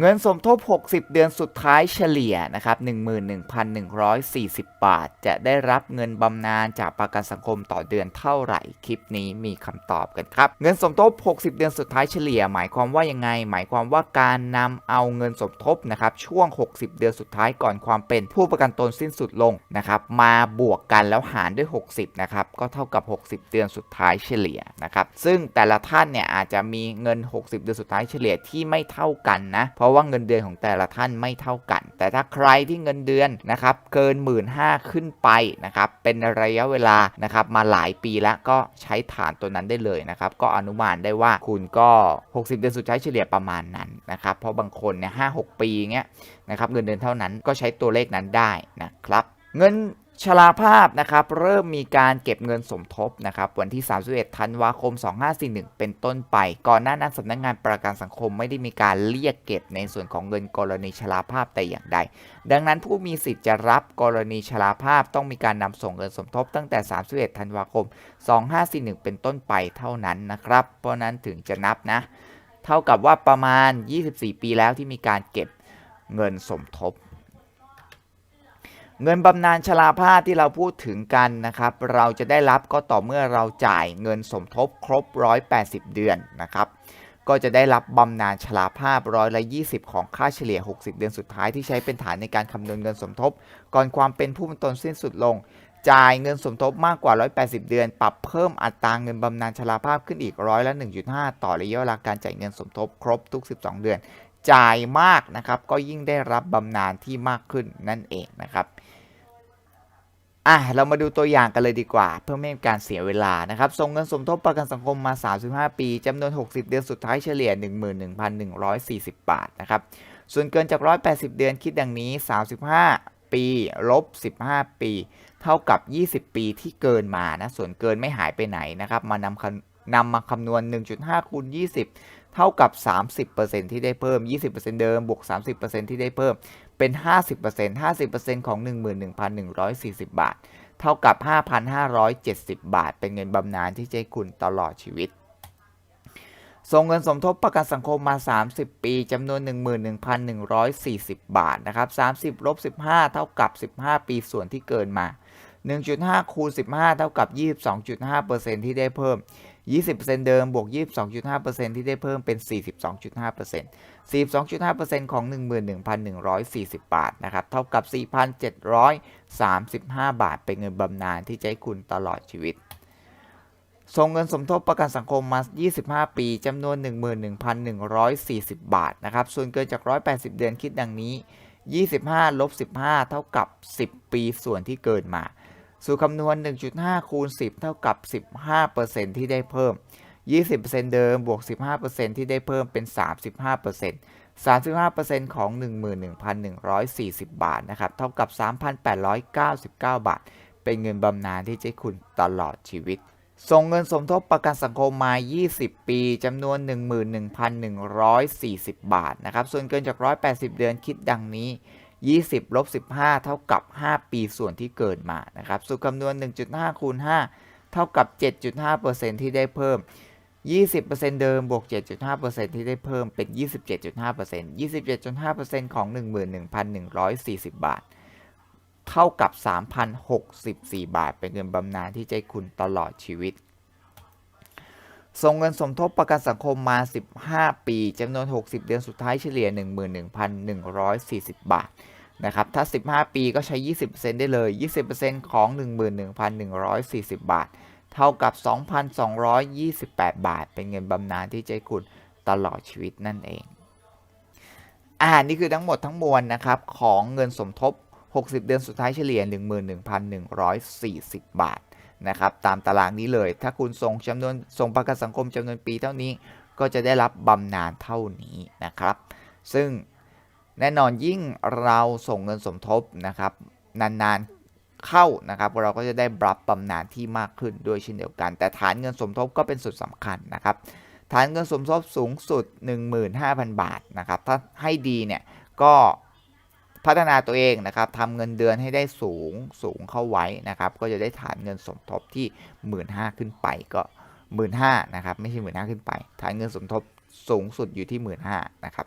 เงินสมทบ 60 เดือนสุดท้ายเฉลี่ยนะครับ 11,140 บาท จะได้รับเงินบำนาญจากประกันสังคมต่อเดือนเท่าไหร่ คลิปนี้มีคำตอบกันครับ เงินสมทบ 60 เดือนสุดท้ายเฉลี่ย หมายความว่ายังไง หมายความว่าการนำเอาเงินสมทบนะครับช่วง 60 เดือนสุดท้ายก่อนความเป็นผู้ประกันตนสิ้นสุดลงนะครับ มาบวกกันแล้วหารด้วย 60 นะครับ ก็เท่ากับ 60 เดือนสุดท้ายเฉลี่ยนะครับ ซึ่งแต่ละท่านเนี่ยอาจจะมีเงิน 60 เดือนสุดท้ายเฉลี่ยที่ไม่เท่ากันนะเพราะว่าเงินเดือนของแต่ละท่านไม่เท่ากัน แต่ถ้าใครที่เงินเดือนนะครับเกิน 1 5ื่นขึ้นไปนะครับเป็นระยะเวลานะครับมาหลายปีแล้วก็ใช้ฐานตัวนั้นได้เลยนะครับก็อนุมานได้ว่าคุณก็ 60 เดือนสุดท้ายเฉลี่ยประมาณนั้นนะครับเพราะบางคนเนี่ยห้าหกปีเงี้ยนะครับเงินเดือนเท่านั้นก็ใช้ตัวเลขนั้นได้นะครับเงิน ชราภาพนะครับเริ่มมีการเก็บเงินสมทบนะครับวันที่ 31 ธันวาคม 2541 เป็นต้นไป ก่อนหน้านั้นสำนักงงานประกันสังคมไม่ได้มีการเรียกเก็บในส่วนของเงินกรณีชราภาพแต่อย่างใด ดังนั้นผู้มีสิทธิ์จะรับกรณีชราภาพต้องมีการนำส่งเงินสมทบตั้งแต่ 31 ธันวาคม 2541 เป็นต้นไปเท่านั้นนะครับ เพราะนั้นถึงจะนับนะ เท่ากับว่าประมาณ 24 ปีแล้วที่มีการเก็บเงินสมทบ เงินบำนาญชราภาพที่เราพูดถึงกันนะครับ เราจะได้รับก็ต่อเมื่อเราจ่ายเงินสมทบครบ 180 เดือนนะครับ ก็จะได้รับบำนาญชราภาพร้อยละ20 ของค่าเฉลี่ย 60 เดือนสุดท้ายที่ใช้เป็นฐานในการคำนวณเงินสมทบ ก่อนความเป็นผู้เป็นตนสิ้นสุดลง จ่ายเงินสมทบมากกว่า 180 เดือน ปรับเพิ่มอัตราเงินบำนาญชราภาพขึ้นอีกร้อยละ 1.5 ต่อระยะเวลาการจ่ายเงินสมทบครบทุก 12 เดือน จ่ายมากนะครับ ก็ยิ่งได้รับบำนาญที่มากขึ้นนั่นเองนะครับอะเรามาดูตัวอย่างกันเลยดีกว่า เพื่อไม่ให้การเสียเวลานะครับส่งเงินสมทบประกันสังคมมา 35 ปีจำนวน 60 เดือนสุดท้ายเฉลี่ย 11,140 บาทนะครับส่วนเกินจาก 180 เดือนคิดดังนี้ 35 ปีลบ 15 ปี เท่ากับ 20 ปีที่เกินมานะส่วนเกินไม่หายไปไหนนะครับมานำคำนำมาคำนวณ 1.5คูณ20 เท่ากับ 30%ที่ได้เพิ่ม 20%เดิม บวก 30%ที่ได้เพิ่ม เป็น 50% 50%ของ 11,140 บาท เท่ากับ 5,570 บาท เป็นเงินบำนาญที่จะให้คุณตลอดชีวิต ส่งเงินสมทบประกันสังคมมา 30 ปีจำนวน 11,140 บาท นะครับ 30ลบ15 เท่ากับ 15 ปีส่วนที่เกินมา 1.5 คูณ 15 เท่ากับ 22.5%ที่ได้เพิ่ม 20%เดิมบวก 22.5%ที่ได้เพิ่มเป็น 42.5% 42.5%ของ 11,140 บาทนะครับเท่ากับ 4,735 บาท เป็นเงินบำนาญที่จะให้คุณตลอดชีวิตส่งเงินสมทบประกันสังคมมา 25 ปีจำนวน 11,140 บาทนะครับส่วนเกินจาก 180 เดือนคิดดังนี้ 25 ลบ 15 เท่ากับ 10 ปีส่วนที่เกินมา สูตรคำนวณ 1.5 คูณ 10 เท่ากับ 15%ที่ได้เพิ่ม 20%เดิมบวก 15%ที่ได้เพิ่มเป็น 35% 35%ของ 11,140 บาทนะครับ เท่ากับ 3,899 บาท เป็นเงินบำนาญที่จะคุณตลอดชีวิต ส่งเงินสมทบประกันสังคมมา 20 ปีจำนวน 11,140 บาทนะครับ ส่วนเกินจาก 180 เดือนคิดดังนี้ 20ลบ15 เท่ากับ 5 ปีส่วนที่เกิดมานะครับสูตรคำนวณ 1.5คูณ5เท่ากับ 7.5%ที่ได้เพิ่ม 20%เดิมบวก 7.5%ที่ได้เพิ่มเป็น 27.5% 27.5%ของ 11,140 บาท เท่ากับ 3,064 บาท เป็นเงินบำนาญที่ให้คุณตลอดชีวิต ส่งเงินสมทบประกันสังคมมา 15 ปีจำนวน 60 เดือนสุดท้ายเฉลี่ย 11,140 บาท นะครับถ้า 15 ปีก็ใช้ 20%ได้เลย 20%ของ 11,140 บาท เท่ากับ 2,228 บาท เป็นเงินบำนาญที่จะให้คุณตลอดชีวิตนั่นเอง อ่านี่คือทั้งหมดทั้งมวลนะครับ ของเงินสมทบ 60 เดือนสุดท้ายเฉลี่ย 11,140 บาทนะครับตามตารางนี้เลย ถ้าคุณส่งจำนวนส่งประกันสังคมจำนวนปีเท่านี้ ก็จะได้รับบำนาญเท่านี้นะครับ ซึ่ง แน่นอนยิ่งเราส่งเงินสมทบนะครับ นานๆเข้านะครับ เราก็จะได้รับบำนาญที่มากขึ้นด้วยเช่นเดียวกัน แต่ฐานเงินสมทบก็เป็นสุดสำคัญนะครับ ฐานเงินสมทบสูงสุด 15,000 บาทนะครับ ถ้าให้ดีเนี่ยก็พัฒนาตัวเองนะครับทำเงินเดือนให้ได้สูงสูงเข้าไว้นะครับ ก็จะได้ฐานเงินสมทบที่ 15,000ขึ้นไปก็ 15,000นะครับ ไม่ใช่ 15,000ขึ้นไป ฐานเงินสมทบสูงสุดอยู่ที่ 15,000นะครับ